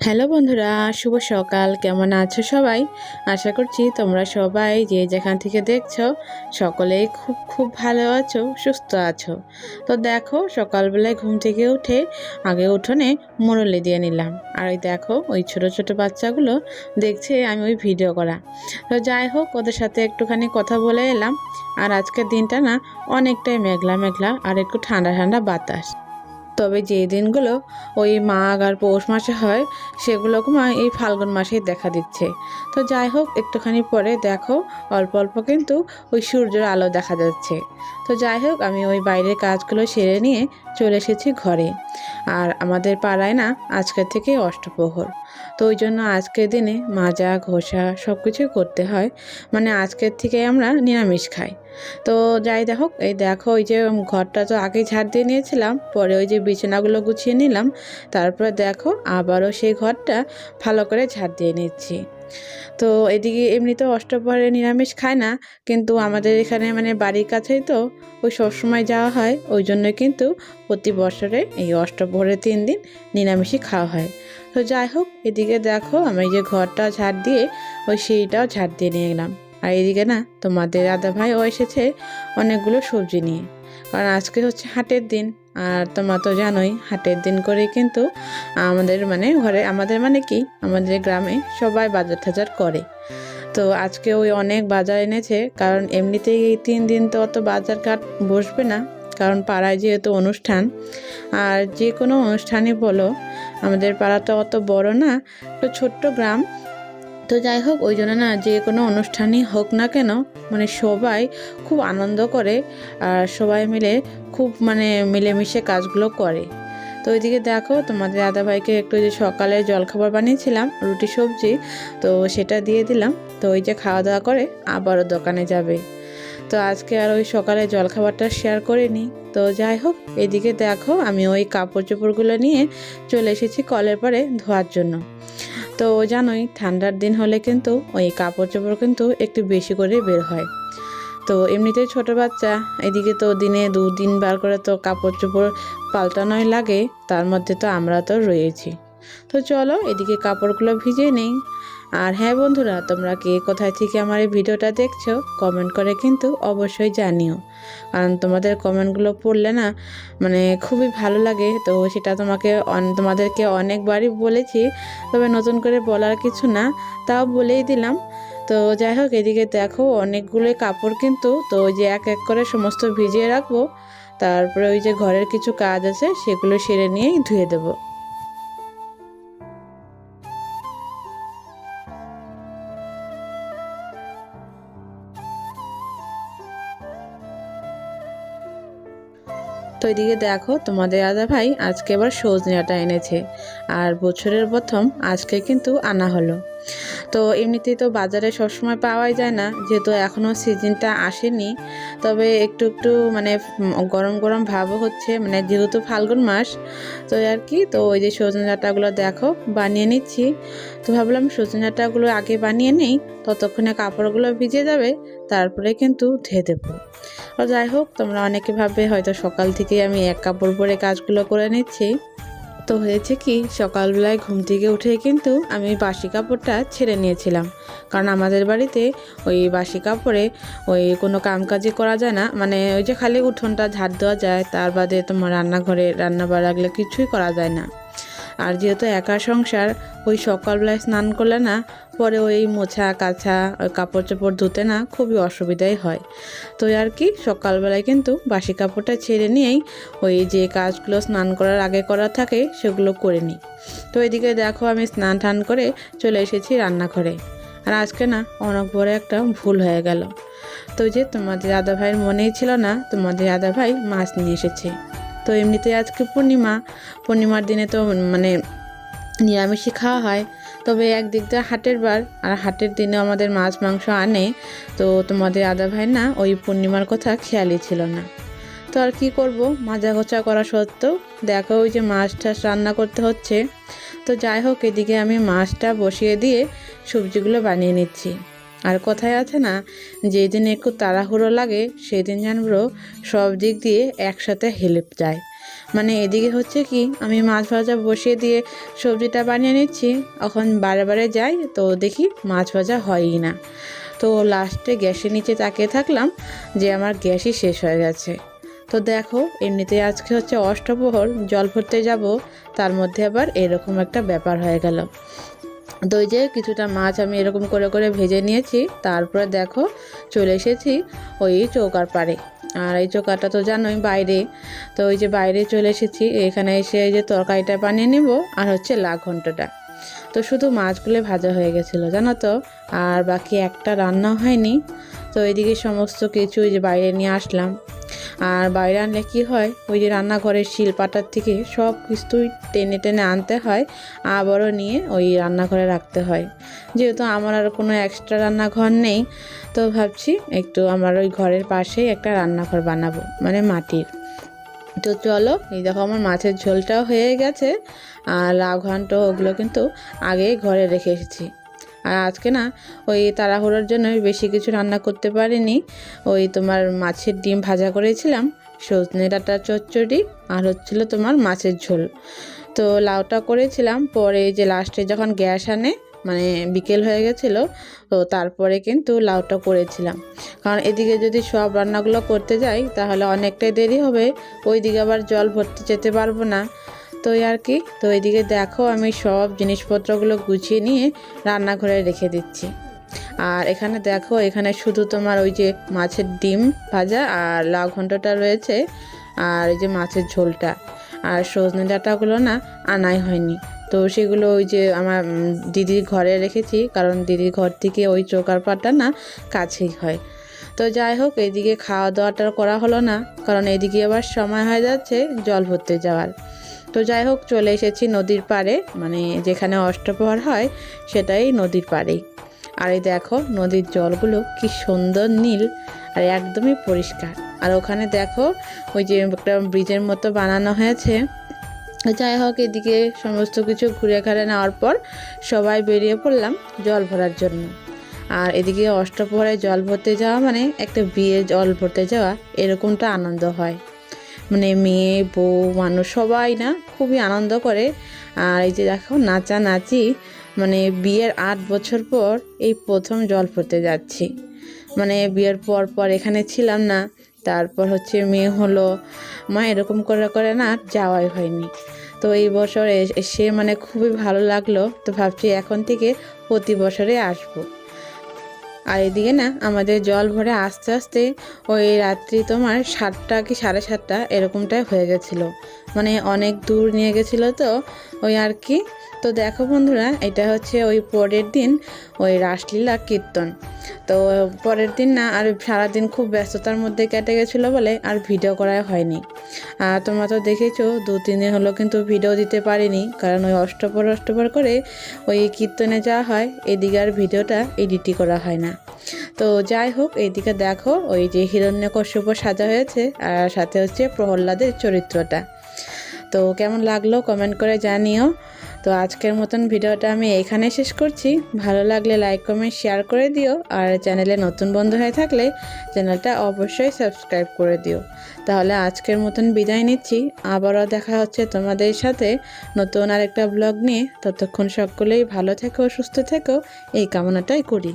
Hello বন্ধুরা, শুভ সকাল। কেমন আছো সবাই? আশা করছি তোমরা সবাই যে যেখান থেকে দেখছ, সকলেই খুব খুব ভালো আছো, সুস্থ আছো। তো দেখো, সকালবেলায় ঘুম থেকে উঠে আগে উঠোনে মুরলি দিয়ে নিলাম। আর ওই দেখো, ওই ছোট ছোট বাচ্চাগুলো দেখছে আমি ওই ভিডিও করা। তো যাই হোক, ওদের সাথে একটুখানি কথা বলে এলাম। আর আজকের দিনটা না, অনেকটাই মেঘলা মেঘলা আর একটু ঠান্ডা ঠান্ডা বাতাস। তবে যে দিনগুলো ওই মাঘ আর পৌষ মাসে হয় সেগুলো এই ফাল্গুন মাসেই দেখা দিচ্ছে। তো যাই হোক, একটুখানি পরে দেখো, অল্প অল্প কিন্তু ওই সূর্যের আলো দেখা যাচ্ছে। তো যাই হোক, আমি ওই বাইরের কাজগুলো সেরে নিয়ে চলে এসেছি ঘরে। আর আমাদের পাড়ায় না আজকের থেকে অষ্টপ্রহর। তো ওই জন্য আজকের দিনে মাজা, ঘষা সব কিছুই করতে হয়। মানে আজকের থেকে আমরা নিরামিষ খাই। তো যাই দেখো, এই দেখো ওই যে ঘরটা তো আগেই ঝাড় দিয়ে নিয়েছিলাম, পরে ওই যে বিছানাগুলো গুছিয়ে নিলাম। তারপরে দেখো আবারও সেই ঘরটা ভালো করে ঝাড় দিয়ে নিচ্ছি। তো এদিকে এমনিতে অষ্টপ্রহরে নিরামিষ খায় না, কিন্তু আমাদের এখানে মানে বাড়ির কাছেই তো ওই সবসময় যাওয়া হয়, ওই জন্য কিন্তু প্রতি বছরে এই অষ্টপ্রহরে তিন দিন নিরামিষই খাওয়া হয়। তো যাই হোক, এদিকে দেখো আমি যে ঘরটা ঝাড় দিয়ে ওই সিঁড়িটাও ঝাড় দিয়ে নিয়ে গেলাম। আর এদিকে না তোমাদের দাদা ভাই ও এসেছে অনেকগুলো সবজি নিয়ে। কারণ আজকে হচ্ছে হাটের দিন, আর তোমরা তো জানোই হাটের দিন করে কিন্তু আমাদের মানে ঘরে, আমাদের মানে কি? আমাদের গ্রামে সবাই বাজার টাজার করে। তো আজকে ওই অনেক বাজার এনেছে, কারণ এমনিতেই এই তিন দিন তো অত বাজার ঘাট বসবে না, কারণ পাড়ায় যেহেতু অনুষ্ঠান। আর যে কোনো অনুষ্ঠানই বলো, আমাদের পাড়া তো অত বড় না তো ছোট্ট গ্রাম তো যাই হোক, ওই জন্য না যে কোনো অনুষ্ঠানই হোক না কেন মানে সবাই খুব আনন্দ করে আর সবাই মিলে খুব মানে মিলেমিশে কাজগুলো করে। তো ওইদিকে দেখো, তোমাদের দাদা ভাইকে একটু যে সকালে জলখাবার বানিয়েছিলাম, রুটি, সবজি, তো সেটা দিয়ে দিলাম। তো ওই যে খাওয়া দাওয়া করে আবারও দোকানে যাবে। তো আজকে আর ওই সকালে জলখাবারটা শেয়ার করিনি। তো যাই হোক, এদিকে দেখো আমি ওই কাপড় চোপড়গুলো নিয়ে চলে এসেছি কলের পরে ধোয়ার জন্য। তো জানোই, ঠান্ডার দিন হলে কিন্তু ওই কাপড় চোপড় কিন্তু একটু বেশি করে বের হয়। তো এমনিতেই ছোট বাচ্চা, এদিকে তো দিনে দু দিন বার করে তো কাপড় চোপড় পাল্টানোই লাগে, তার মধ্যে তো আমরা তো রয়েছি। তো চলো এদিকে কাপড়গুলো ভিজিয়ে নেই। আর হ্যাঁ বন্ধুরা, তোমরা কে কোথায় থেকে আমার এই ভিডিওটা দেখছ কমেন্ট করে কিন্তু অবশ্যই জানিও। কারণ তোমাদের কমেন্টগুলো পড়লে না মানে খুবই ভালো লাগে। তো সেটা তোমাকে তোমাদেরকে অনেকবারই বলেছি, তবে নতুন করে বলার কিছু না, তাও বলেই দিলাম। তো যাই হোক, এদিকে দেখো অনেকগুলোই কাপড় কিন্তু, তো ওই যে এক এক করে সমস্ত ভিজিয়ে রাখব। তারপরে ওই যে ঘরের কিছু কাজ আছে, সেগুলো সেরে নিয়েই ধুয়ে দেবো। তো এদিকে দেখো, তোমাদের দাদা ভাই আজকে এবার সজনেটা এনেছে। আর বছরের প্রথম আজকে কিন্তু আনা হলো। তো এমনিতেই তো বাজারে সবসময় পাওয়াই যায় না, যেহেতু এখনও সিজনটা আসেনি। তবে একটু একটু মানে গরম গরম ভাবও হচ্ছে। মানে যেহেতু ফাল্গুন মাস, তো আর কি, তো ওই যে সজনে ডাঁটাগুলো দেখো, বানিয়ে নিচ্ছি। তো ভাবলাম সজনে ডাঁটাগুলো আগে বানিয়ে নেই, ততক্ষণে কাপড়গুলো ভিজে যাবে, তারপরে কিন্তু ধুয়ে দেবো। তো যাই হোক, তোমরা অনেকে ভাববে হয়তো সকাল থেকেই আমি এক কাপড় পরে কাজগুলো করে নিচ্ছি। তো হয়েছে কি, সকালবেলায় ঘুম থেকে উঠে কিন্তু আমি বাসি কাপড়টা ছেড়ে নিয়েছিলাম। কারণ আমাদের বাড়িতে ওই বাসি কাপড়ে ওই কোনো কামকাজই করা যায় না। মানে ওই যে খালি উঠোনটা ঝাড় দেওয়া যায়, তার বাদে তোমার রান্নাঘরে রান্না বাড়াগুলো কিছুই করা যায় না। আর যেহেতু একা সংসার, ওই সকালবেলায় স্নান করলে না, পরে ওই মোছা কাছা ওই কাপড় চোপড় ধুতে না খুবই অসুবিধাই হয়। তো আর কি, সকালবেলায় কিন্তু বাসি কাপড়টা ছেড়ে নিয়েই ওই যে কাজগুলো স্নান করার আগে করা থাকে, সেগুলো করে নিই। তো এদিকে দেখো আমি স্নান টান করে চলে এসেছি রান্নাঘরে। আর আজকে না অনেক বড় একটা ভুল হয়ে গেল। তো যে তোমাদের দাদা ভাইয়ের মনেই ছিল না, তোমাদের দাদা ভাই মাছ নিয়ে এসেছে। তো এমনিতে আজকে পূর্ণিমা। পূর্ণিমার দিনে তো মানে নিরামিষই খাওয়া হয়। তবে একদিক দিয়ে হাটের বার, আর হাটের দিনে আমাদের মাছ, মাংস আনে। তো তোমাদের আদা ভাই না ওই পূর্ণিমার কথা খেয়ালই ছিল না। তো আর কি করব? মাজা গোচা করা সত্ত্বেও দেখো ওই যে মাছ টাছ রান্না করতে হচ্ছে। তো যাই হোক, এদিকে আমি মাছটা বসিয়ে দিয়ে সবজিগুলো বানিয়ে নিচ্ছি। আর কথায় আছে না, যেদিন একটু তাড়াহুড়ো লাগে, সেদিন জানব সব দিক দিয়ে একসাথে হেল্প যায়। মানে এদিকে হচ্ছে কি, আমি মাছ ভাজা বসিয়ে দিয়ে সবজিটা বানিয়ে নিচ্ছি, এখন বারে বারে যাই তো দেখি মাছ ভাজা হয়ই না। তো লাস্টে গ্যাসের নিচে তাকিয়ে থাকলাম যে আমার গ্যাসই শেষ হয়ে গেছে। তো দেখো, এমনিতে আজকে হচ্ছে অষ্টপ্রহর, জল ভরতে যাব, তার মধ্যে আবার এরকম একটা ব্যাপার হয়ে গেল। তো ওই যে কিছুটা মাছ আমি এরকম করে করে ভেজে নিয়েছি। তারপরে দেখো চলে এসেছি ওই চৌকার পাড়ে। আর এই চৌকাটা তো জানোই বাইরে। তো ওই যে বাইরে চলে এসেছি, এখানে এসে এই যে তরকারিটা বানিয়ে নেব আর হচ্ছে ঘন্টটা। তো শুধু মাছগুলো ভাজা হয়ে গেছিল, জানো তো? আর বাকি একটা রান্না হয়নি। তো এদিকে সমস্ত কিছু যে বাইরে নিয়ে আসলাম। আর বাইরে আনলে কী হয়? ওই যে রান্নাঘরের শিলপাটার থেকে সব কিছুই টেনে টেনে আনতে হয়, আবারও নিয়ে ওই রান্নাঘরে রাখতে হয়। যেহেতু আমার আর কোনো এক্সট্রা রান্নাঘর নেই, তো ভাবছি একটু আমার ওই ঘরের পাশেই একটা রান্নাঘর বানাবো মানে মাটির। তো চলো, এই দেখো আমার মাছের ঝোলটাও হয়ে গেছে, আর লাউ ঘন্ট ওগুলো কিন্তু আগেই ঘরে রেখে এসেছি। আর আজকে না ওই তাড়াহুড়োর জন্য বেশি কিছু রান্না করতে পারিনি। ওই তোমার মাছের ডিম ভাজা করেছিলাম, সজনে ডাঁটা চচ্চড়ি আর হচ্ছিল তোমার মাছের ঝোল। তো লাউটা করেছিলাম, পরে যে লাস্টে যখন গ্যাস আনে মানে বিকেল হয়ে গেছিল, তো তারপরে কিন্তু লাউটা করেছিলাম। কারণ এদিকে যদি সব রান্নাগুলো করতে যাই, তাহলে অনেকটাই দেরি হবে, ওইদিকে আবার জল ভরতে যেতে পারব না। তো এই আর কি? তো এদিকে দেখো আমি সব জিনিসপত্রগুলো গুছিয়ে নিয়ে রান্নাঘরে রেখে দিচ্ছি। আর এখানে দেখো, এখানে শুধু তোমার ওই যে মাছের ডিম ভাজা আর লাউ ঘন্টটা রয়েছে আর এই যে মাছের ঝোলটা। আর সজনে ডাঁটাগুলো না আনাই হয়নি। তো সেগুলো ওই যে আমার দিদির ঘরে রেখেছি, কারণ দিদির ঘর থেকে ওই চোকার পাটা না কাছেই হয়। তো যাই হোক এইদিকে খাওয়া দাওয়াটা করা হলো না, কারণ এদিকে আবার সময় হয়ে যাচ্ছে জল ভরতে যাওয়ার। তো যাই হোক, চলে এসেছি নদীর পাড়ে। মানে যেখানে অষ্টপ্রহর হয়, সেটাই নদীর পাড়েই আর এই দেখো, নদীর জলগুলো কি সুন্দর নীল আর একদমই পরিষ্কার। আর ওখানে দেখো, ওই যে একটা ব্রিজের মতো বানানো হয়েছে। যাই হোক, এদিকে সমস্ত কিছু ঘুরে ঘাড়ে নেওয়ার পর সবাই বেরিয়ে পড়লাম জল ভরার জন্য। আর এদিকে অষ্টপ্রহরে জল ভরতে যাওয়া মানে একটা বিয়ে জল ভরতে যাওয়া, এরকমটা আনন্দ হয়। মানে মেয়ে, বউ, মানুষ সবাই না খুবই আনন্দ করে। আর এই যে দেখো নাচা নাচি মানে বিয়ের আট বছর পর এই প্রথম জল পড়তে যাচ্ছি। মানে বিয়ের পর পর এখানে ছিলাম না, তারপর হচ্ছে মেয়ে হলো। মা এরকম করে করে না আর যাওয়াই হয়নি। তো এই বছর এসে মানে খুবই ভালো লাগল, তো ভাবছি এখন থেকে প্রতি বছরে আসব। আর এদিকে না, আমাদের জল ভরে আস্তে আস্তে ওই রাত্রি তোমার সাতটা কি সাড়ে সাতটা এরকমটাই হয়ে গেছিল। মানে অনেক দূর নিয়ে গেছিল তো, ওই আর কি। তো দেখো বন্ধুরা, এটা হচ্ছে ওই পরের দিন ওই রাসলীলা কীর্তন। তো পরের দিন না, আর সারাদিন খুব ব্যস্ততার মধ্যে কেটে গেছিল বলে আর ভিডিও করা হয়নি। আর তোমরা তো দেখেছ, দু, তিন দিন হলো কিন্তু ভিডিও দিতে পারিনি, কারণ ওই অষ্টপর অষ্টপর করে ওই কীর্তনে যাওয়া হয়, এদিকে আর ভিডিওটা এডিটই করা হয় না। তো যাই হোক এইদিকে দেখো ওই যে হিরণ্যকশ্যপ সাজা হয়েছে, আর সাথে হচ্ছে প্রহ্লাদের চরিত্রটা। তো কেমন লাগল কমেন্ট করে জানিও। তো আজকের মতন ভিডিওটা আমি এখানে শেষ করছি। ভালো লাগলে লাইক কমেন্ট শেয়ার করে দিও। আর চ্যানেলে নতুন বন্ধু হয়ে থাকলে চ্যানেলটা অবশ্যই সাবস্ক্রাইব করে দিও। তাহলে আজকের মতন বিদায় নিচ্ছি। আবারও দেখা হচ্ছে তোমাদের সাথে নতুন আরেকটা ব্লগ নিয়ে। ততক্ষণ সকলেই ভালো থেকো, সুস্থ থেকো। এই কামনাটাই করি।